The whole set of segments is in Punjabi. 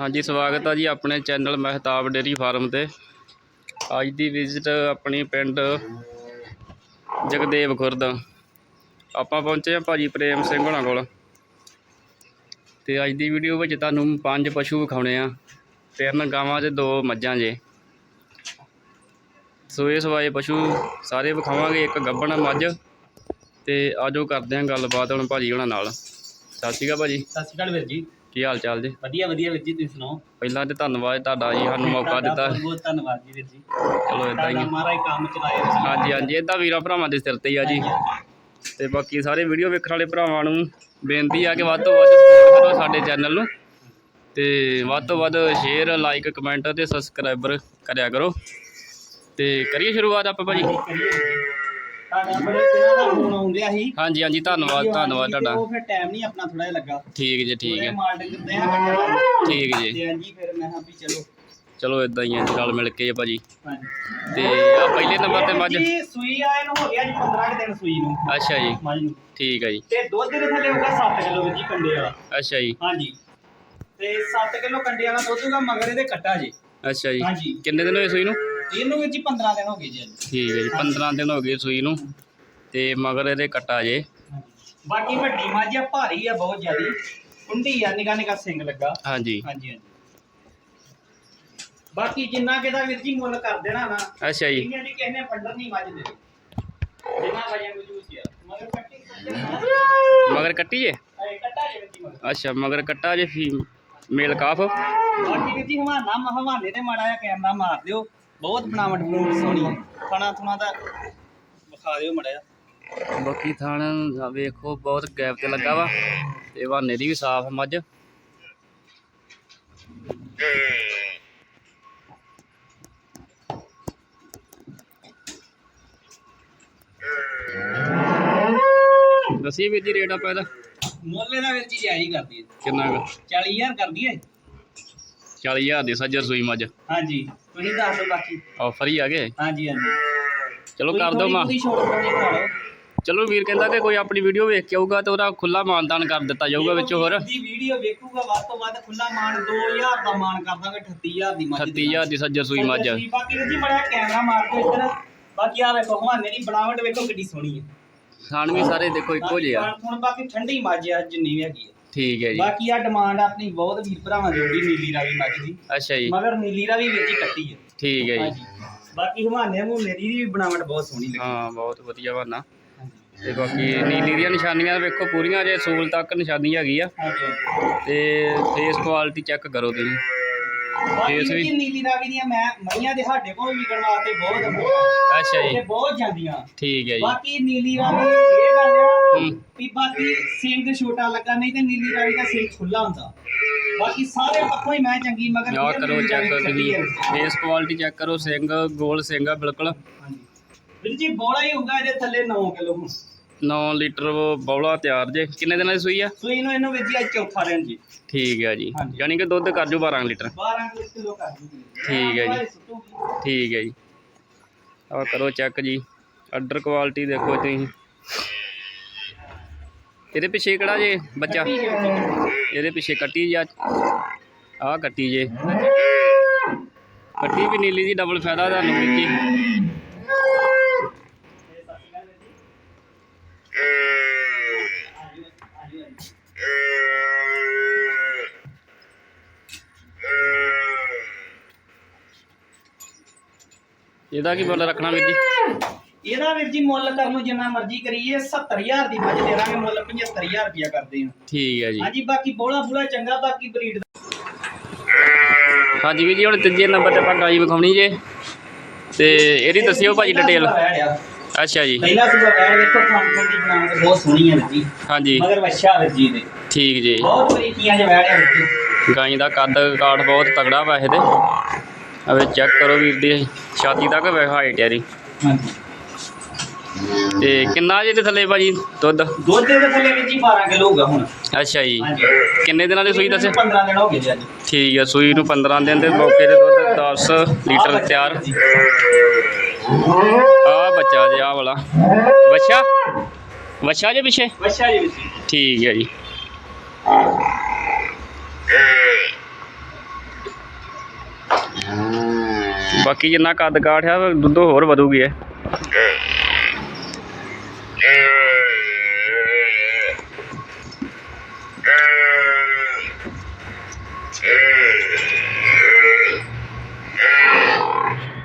ਹਾਂਜੀ, ਸਵਾਗਤ ਆ ਜੀ ਆਪਣੇ ਚੈਨਲ ਮਹਿਤਾਬ ਡੇਰੀ ਫਾਰਮ ਤੇ। ਅੱਜ ਦੀ ਵਿਜ਼ਿਟ ਆਪਣੀ ਪਿੰਡ ਜਗਦੇਵ ਖੁਰਦ। ਆਪਾਂ ਪਹੁੰਚੇ ਆ ਭਾਜੀ ਪ੍ਰੇਮ ਸਿੰਘ ਹੋਣਾ ਕੋਲ। ਤੇ ਅੱਜ ਦੀ ਵੀਡੀਓ ਵਿੱਚ ਤੁਹਾਨੂੰ ਪੰਜ ਪਸ਼ੂ ਵਿਖਾਉਣੇ ਆ। ਤਿੰਨ ਗਾਵਾਂ ਤੇ ਦੋ ਮੱਝਾਂ ਜੇ। ਸੋਏ ਸਵਾਏ ਪਸ਼ੂ ਸਾਰੇ ਵਿਖਾਵਾਂਗੇ, ਇੱਕ ਗੱਭਣ ਮੱਝ। ਤੇ ਆਜੋ ਕਰਦੇ ਆ ਗੱਲਬਾਤ ਹੁਣ ਭਾਜੀ ਹੋਣਾ ਨਾਲ। ਸਤਿ ਸ਼੍ਰੀ ਅਕਾਲ ਭਾਜੀ। ਸਤਿ ਸ਼੍ਰੀ ਅਕਾਲ ਵੀਰ ਜੀ। ਕੀ ਹਾਲ ਚਾਲ ਜੀ? ਵਧੀਆ ਵਧੀਆ ਵੀਰ ਜੀ ਤੁਸੀਂ ਸੁਣਾਓ? ਪਹਿਲਾਂ ਤੇ ਧੰਨਵਾਦ ਤੁਹਾਡਾ ਜੀ ਸਾਨੂੰ ਮੌਕਾ ਦਿੱਤਾ। ਬਹੁਤ ਬਹੁਤ ਧੰਨਵਾਦ ਜੀ ਵੀਰ ਜੀ। ਚਲੋ ਇਦਾਂ ਹੀ। ਮਹਾਰਾਜ ਕੰਮ ਤੁਸੀਂ। ਹਾਂਜੀ ਹਾਂਜੀ ਇਦਾਂ ਵੀਰਾਂ ਭਰਾਵਾਂ ਦੇ ਸਿਰ ਤੇ ਹੀ ਆ ਜੀ। ਤੇ ਬਾਕੀ ਸਾਰੇ ਵੀਡੀਓ ਵੇਖਣ ਵਾਲੇ ਭਰਾਵਾਂ ਨੂੰ ਬੇਨਤੀ ਆ ਕਿ ਵੱਧ ਤੋਂ ਵੱਧ ਸਪੋਰਟ ਕਰੋ ਸਾਡੇ ਚੈਨਲ ਨੂੰ। ਤੇ ਵੱਧ ਤੋਂ ਵੱਧ ਸ਼ੇਅਰ ਲਾਈਕ ਕਮੈਂਟ ਤੇ ਸਬਸਕ੍ਰਾਈਬਰ ਕਰਿਆ ਕਰੋ। ਤੇ ਕਰੀਏ ਸ਼ੁਰੂਆਤ ਆਪਾਂ ਭਾਜੀ। ਤੁਹਾਡਾ ਬੜੇ ਦਿਨਾਂ ਦਾ ਫੋਨ ਆਉਂਦਿਆ ਸੀ। ਹਾਂਜੀ ਹਾਂਜੀ ਧੰਨਵਾਦ ਧੰਨਵਾਦ ਤੁਹਾਡਾ। ਉਹ ਫਿਰ ਟਾਈਮ ਨਹੀਂ ਆਪਣਾ ਥੋੜਾ ਜਿਹਾ ਲੱਗਾ। ਠੀਕ ਜੀ ਠੀਕ ਹੈ। ਮਾਲ ਡੰਗਦੇ ਆ ਕੱਟਣਾ ਠੀਕ ਜੀ। ਤੇ ਹਾਂਜੀ ਫਿਰ ਮੈਂ ਕਿਹਾ ਵੀ ਚਲੋ। ਚਲੋ ਇਦਾਂ ਹੀ ਆ ਜੀ ਰਲ ਮਿਲ ਕੇ ਆ ਭਾਜੀ। ਹਾਂਜੀ। ਤੇ ਆ ਪਹਿਲੇ ਨੰਬਰ ਤੇ ਮੱਝ? ਜੀ ਸੂਈ ਆਏ ਨੂੰ ਹੋ ਗਿਆ ਜੀ 15 ਕੁ ਦਿਨ ਸੂਈ ਨੂੰ। ਅੱਛਾ ਜੀ। ਮੱਝ ਨੂੰ। ਠੀਕ ਹੈ ਜੀ। ਤੇ ਦੁੱਧ ਦੇ ਥੱਲੇ ਹੋਊਗਾ 7 ਕਿਲੋ ਜੀ ਕੰਡੇ ਵਾਲਾ। ਅੱਛਾ ਜੀ। ਹਾਂਜੀ। ਤੇ 7 ਕਿਲੋ ਕੰਡੇ ਵਾਲਾ ਦੁੱਧ ਹੋਊਗਾ ਮਗਰ ਇਹਦੇ ਕੱਟਾ ਜੀ। ਅੱਛਾ ਜੀ। ਹਾਂਜੀ। ਕਿੰਨੇ ਦਿਨ ਹੋਏ ਸੂਈ ਨੂੰ? ਇਹਨੂੰ ਵੀਰ ਜੀ 15 ਦਿਨ ਹੋ ਗਏ ਜੀ ਅੱਜ। ਠੀਕ ਹੈ ਜੀ 15 ਦਿਨ ਹੋ ਗਏ ਸੂਈ ਨੂੰ ਤੇ ਮਗਰ ਇਹਦੇ ਕੱਟਾ ਜੇ। ਬਾਕੀ ਵੱਡੀ ਮੱਝ ਆ ਭਾਰੀ ਆ ਬਹੁਤ ਜ਼ਿਆਦੀ। ਕੁੰਡੀ ਆ ਨਿਕਾ ਨਿਕਾ ਸਿੰਘ ਲੱਗਾ। ਹਾਂਜੀ। ਹਾਂਜੀ ਹਾਂਜੀ। ਬਾਕੀ ਜਿੰਨਾ ਕਿਦਾ ਵੀਰ ਜੀ ਮੁੱਲ ਕਰ ਦੇਣਾ ਨਾ ਅੱਛਾ ਜੀ। ਇੰਨੀਆਂ ਦੀ ਕਿਸੇ ਨੇ ਪੰਡਰ ਨਹੀਂ ਮੱਝ ਦੇ ਜਿੰਨਾ ਵਜਨ ਮਜੂਸ ਆ। ਮਗਰ ਕੱਟੀ ਮਗਰ ਕੱਟੀ ਜੇ? ਅਰੇ ਕੱਟਾ ਜੇ ਵੀਰ ਜੀ ਮਗਰ। ਅੱਛਾ ਮਗਰ ਕੱਟਾ ਜੇ ਫੀ ਮੇਲ ਕਾਫ? ਬਾਕੀ ਵੀਰ ਜੀ ਹਵਾਨਾ ਹਵਾਨੇ ਤੇ ਮਾੜਾ ਜਿਹਾ ਕੈਮਰਾ ਮਾਰ ਦਿਓ। ਬਹੁਤ ਬਣਾਵਟ ਬਣੂਟ ਸੋਹਣੀ ਆ ਖਾਣਾ ਥੁਣਾ ਦਾ ਵਿਖਾ ਦਿਓ ਮਾੜਾ ਜਿਹਾ। ਬਾਕੀ ਥਾਣ ਵੇਖੋ ਬਹੁਤ ਗੈਪ ਤੇ ਲੱਗਾ ਵਾ ਤੇ ਹਵਾਨੇ ਦੀ ਵੀ ਸਾਫ਼ ਮੱਝ। ਦੱਸੀਏ ਵੀਰ ਜੀ ਰੇਟ ਆਪਾਂ ਇਹਦਾ? ਮੁੱਲ ਇਹਦਾ ਵੀਰ ਜੀ ਜਾਇਜ਼ ਹੀ ਕਰਦੀ ਹੈ। ਕਿੰਨਾ ਕੁ? 40000 ਕਰਦੀ ਹੈ। 40000 ਦੀ ਸੱਜਰ ਸੂਈ ਮੱਝ। ਹਾਂਜੀ ਤੁਸੀਂ ਦੱਸ ਦਿਓ ਬਾਕੀ। ਆਫਰ ਹੀ ਆ ਗਏ? ਹਾਂਜੀ ਹਾਂਜੀ। ਚਲੋ ਕਰ ਦੋ ਮਾ। ਲਓ। ਚਲੋ ਵੀਰ ਕਹਿੰਦਾ ਕਿ ਕੋਈ ਆਪਣੀ ਵੀਡੀਓ ਵੇਖ ਕੇ ਆਊਗਾ ਤੇ ਉਹਦਾ ਖੁੱਲਾ ਮਾਨਦਾਨ ਕਰ ਦਿੱਤਾ ਜਾਊਗਾ ਵਿੱਚ ਹੋਰ। ਦੀ ਵੀਡੀਓ ਵੇਖੂਗਾ ਵੱਧ ਤੋਂ ਵੱਧ ਖੁੱਲਾ ਮਾਨ 2000 ਦਾ ਮਾਨ ਕਰ ਦਾਂਗੇ 38000 ਦੀ ਮੱਝ 38000 ਦੀ। ਸੱਜਰ ਸੂਈ ਮੱਝ। ਬਾਕੀ ਜੀ ਬੜਾ ਕੈਮਰਾ ਮਾਰ ਦਿਓ ਇੱਧਰ। ਬਾਕੀ ਆ ਵੇਖੋ ਹਵਾਨੇ ਦੀ ਬਣਾਵਟ ਵੇਖੋ ਕਿੱਡੀ ਸੋਹਣੀ ਹੈ। ਖਾਣ ਵੀ ਸਾਰੇ ਦੇਖੋ ਇੱਕੋ ਜਿਹੇ ਆ। ਹੁਣ ਬਾਕੀ ਠੰਡੀ ਮੱਝ ਆ ਜਿੰਨੀ ਵੀ ਹੈਗੀ ਹੈ ਠੀਕ ਹੈ ਜੀ। ਬਾਕੀ ਆ ਡਿਮਾਂਡ ਆਪਣੀ ਬਹੁਤ ਵੀਰ ਭਰਾਵਾਂ ਦੀ ਹੁੰਦੀ ਨੀਲੀ ਰਾਵੀ ਮੱਝ ਦੀ। ਅੱਛਾ ਜੀ। ਮਗਰ ਨੀਲੀ ਰਾਵੀ ਵੀਰ ਜੀ ਕੱਟੀ ਹੈ ਠੀਕ ਹੈ ਜੀ। ਹਾਂਜੀ। ਬਾਕੀ ਹਵਾਨੇ ਮੂਨੇ ਦੀ ਵੀ ਬਣਾਵਟ ਬਹੁਤ ਸੋਹਣੀ ਲੱਗੀ। ਹਾਂ ਬਹੁਤ ਵਧੀਆ ਬਾਨਾ ਹਾਂਜੀ। ਤੇ ਬਾਕੀ ਨੀਲੀ ਦੀਆਂ ਨਿਸ਼ਾਨੀਆਂ ਵੇਖੋ ਪੂਰੀਆਂ ਜੇ ਸੂਲ ਤੱਕ ਨਿਸ਼ਾਨੀ ਹੈਗੀ ਆ। ਹਾਂਜੀ। ਤੇ ਫੇਸ ਕੁਆਲਿਟੀ ਚੈੱਕ ਕਰੋ ਤੁਸੀਂ। ਬਾਕੀ ਫੇਸ ਵੀ- ਨੀਲੀ ਰਾਵੀ ਦੀਆਂ ਮੈਂ ਮਈਆਂ ਦੇ ਸਾਡੇ ਕੋਲ ਵੀ ਵਿਕਣ ਵਾਸਤੇ ਬਹੁਤ ਅੱਛਾ ਤੇ ਜੀ ਬਹੁਤ ਜਾਂਦੀਆਂ। ਠੀਕ ਹੈ ਜੀ। ਬਾਕੀ ਨੀਲੀ ਰਾਵੀ ਇਹ ਗੱਲ ਆ ਵੀ ਬਾਕੀ ਸਿੰਘ ਛੋਟਾ ਲੱਗਾ ਨਹੀਂ ਤੇ ਨੀਲੀ ਰਾਵੀ ਦਾ ਸਿੰਘ ਖੁੱਲਾ ਹੁੰਦਾ। ਬਾਕੀ ਸਾਰੇ ਪੱਖੋਂ ਹੀ ਮੈਂ ਚੰਗੀ ਮਗਰ ਫਿਰ ਕਰੋ ਚੈੱਕ ਤੁਸੀਂ। ਫੇਸ ਕੁਆਲਿਟੀ ਚੈੱਕ ਕਰੋ ਸਿੰਘ ਗੋਲ ਸਿੰਘ ਆ ਬਿਲਕੁਲ। ਹਾਂਜੀ। ਵੀਰ ਜੀ ਬੋਲਾ ਹੀ ਹੋਊਗਾ ਇਹਦੇ ਥੱਲੇ 9 ਕਿਲੋ। ਹੁਣ 9 ਲੀਟਰ ਬੌਲਾ ਤਿਆਰ ਜੇ। ਕਿੰਨੇ ਦਿਨਾਂ ਦੀ ਸੂਈ ਆ? ਸੋ ਇਹਨੂੰ ਇਹਨੂੰ ਜੀ ਅੱਜ ਚੌਥਾ ਦਿਨ ਜੀ। ਠੀਕ ਹੈ ਜੀ। ਯਾਨੀ ਕਿ ਦੁੱਧ ਕਰ ਜੋ 12 ਲੀਟਰ। 12 ਕਿਲੋ ਕਰ ਦੂਗੀ ਠੀਕ ਹੈ ਜੀ। ਠੀਕ ਹੈ ਜੀ। ਆ ਕਰੋ ਚੈੱਕ ਜੀ। ਆਰਡਰ ਕੁਆਲਿਟੀ ਦੇਖੋ ਤੁਸੀਂ। ਇਹਦੇ ਪਿੱਛੇ ਕਿਹੜਾ ਜੇ ਬੱਚਾ? ਇਹਦੇ ਪਿੱਛੇ ਕੱਟੀ ਜੀ ਆ ਆਹ ਕੱਟੀ ਜੇ। ਕੱਟੀ ਵੀ ਨੀਲੀ ਦੀ ਡਬਲ ਫਾਇਦਾ ਤੁਹਾਨੂੰ ਵੀਰ ਇਹਦਾ ਕੀ ਮੁੱਲ ਰੱਖਣਾ ਵੀਰ ਜੀ? ਇਹਦਾ ਵੀਰ ਜੀ ਮੁੱਲ ਕਰਨ ਨੂੰ ਜਿੰਨਾ ਮਰਜ਼ੀ ਕਰੀਏ 70000 ਦੀ ਮੱਝ ਦੇ ਦਾਂਗੇ ਮੁੱਲ 75000 ਰੁਪਇਆ ਕਰਦੇ ਹਾਂ। ਠੀਕ ਹੈ ਜੀ। ਹਾਂਜੀ ਬਾਕੀ ਬੋਲਾ ਬੂਲਾ ਚੰਗਾ ਬਾਕੀ ਬਰੀਡ ਹਾਂਜੀ ਵੀਰ ਜੀ ਹੁਣ ਤੀਜੇ ਨੰਬਰ ਤੇ ਆਪਾਂ ਗਾਈ ਵਿਖਾਉਣੀ ਜੇ। ਤੇ ਇਹਦੀ ਦੱਸਿਓ ਭਾਜੀ ਡਿਟੇਲ ਅੱਛਾ ਜੀ। ਪਹਿਲਾ ਸੂਆ ਵੈੜ ਵੇਖੋ ਖਾਣ ਖਾਣ ਦੀ ਬਣਾਉਟ ਬਹੁਤ ਸੋਹਣੀ ਹੈ ਜੀ। ਹਾਂਜੀ। ਮਗਰ ਵੱਛਾ ਵੀਰ ਜੀ ਦੇ। ਠੀਕ ਜੀ। ਬਹੁਤ ਬਰੀਕੀਆਂ ਜਿਹਾ ਵੈੜ ਹੈ ਜੀ। ਗਾਈ ਦਾ ਕੱਦ ਕਾਠ ਬਹੁਤ ਤਗੜਾ ਵਾ ਇਹਦੇ ਅਵੇ ਚੈੱਕ ਕਰੋ ਵੀਰ ਦੀ ਛਾਤੀ ਤੱਕ ਹਾਈਟ ਯਾਰੀ ਹਾਂਜੀ। ਤੇ ਕਿੰਨਾ ਜੇ ਦੇ ਥੱਲੇ ਭਾਜੀ ਦੁੱਧ? ਦੁੱਧ ਦੇ ਥੱਲੇ ਜੀ 12 ਕਿਲੋ ਹੋਊਗਾ ਹੁਣ। ਅੱਛਾ ਜੀ। ਹਾਂਜੀ। ਕਿੰਨੇ ਦਿਨਾਂ ਦੀ ਸੂਈ ਦੱਸੇ 15 ਦਿਨ ਹੋ ਗਏ ਜੀ ਅੱਜ। ਠੀਕ ਹੈ ਸੂਈ ਨੂੰ 15 ਦਿਨ ਦੇ ਮੌਕੇ ਤੇ ਦੁੱਧ 10 ਲੀਟਰ ਤਿਆਰ। ਆ ਬੱਚਾ ਜੀ ਆਹ ਵਾਲਾ। ਬੱਚਾ? ਬੱਚਾ ਜੇ ਪਿੱਛੇ? ਵੱਛਾ ਜੀ ਜੀ ਠੀਕ ਹੈ ਜੀ। ਬਾਕੀ ਜਿੰਨਾ ਕੱਦ ਕਾਠ ਆ ਦੁੱਧ ਹੋਰ ਵਧੂਗੀ ਇਹ।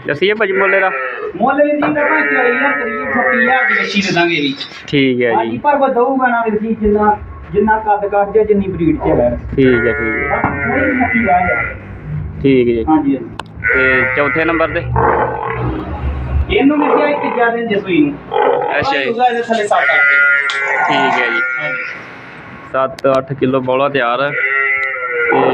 ਦੱਸੀਏ ਭਾਜੀ ਮੁੱਲੇ ਦਾ ਮੁੱਲ ਵੀ ਜੀ ਕਰਨਾ 40000 ਕਰੀਏ 30000 ਦੀ ਬੱਚੀ ਦੇ ਦਾਂਗੇ ਵੀ। ਠੀਕ ਹੈ ਹਾਂਜੀ ਜੀ ਪਰ ਵਧਊਗਾ ਨਾ ਵੀਰ ਜੀ ਜਿੰਨਾ ਜਿੰਨਾ ਕੱਦ ਕੱਟ ਜਾਂ ਜਿੰਨੀ ਬਰੀਡ ਚ ਹੈ ਠੀਕ ਹੈ ਠੀਕ ਹੈ। ਕੋਈ ਨੱਕੀ ਆ ਜਾ। ਠੀਕ ਜੀ। ਹਾਂਜੀ ਤੇ ਚੌਥੇ ਨੰਬਰ ਤੇ? ਇਹਨੂੰ ਵੀ ਜੀ ਤੀਜਾ ਦਿਨ ਜਸੂਈ ਨੂੰ ਅੱਛਾ ਜੀ। ਉਹਦਾ ਇਹਦੇ ਥੱਲੇ 7-8 ਦਿਨ ਠੀਕ ਹੈ ਜੀ। ਹਾਂਜੀ। 7-8 ਕਿਲੋ ਬੋਲਾ ਤਿਆਰ। ਹੈ ਤੇ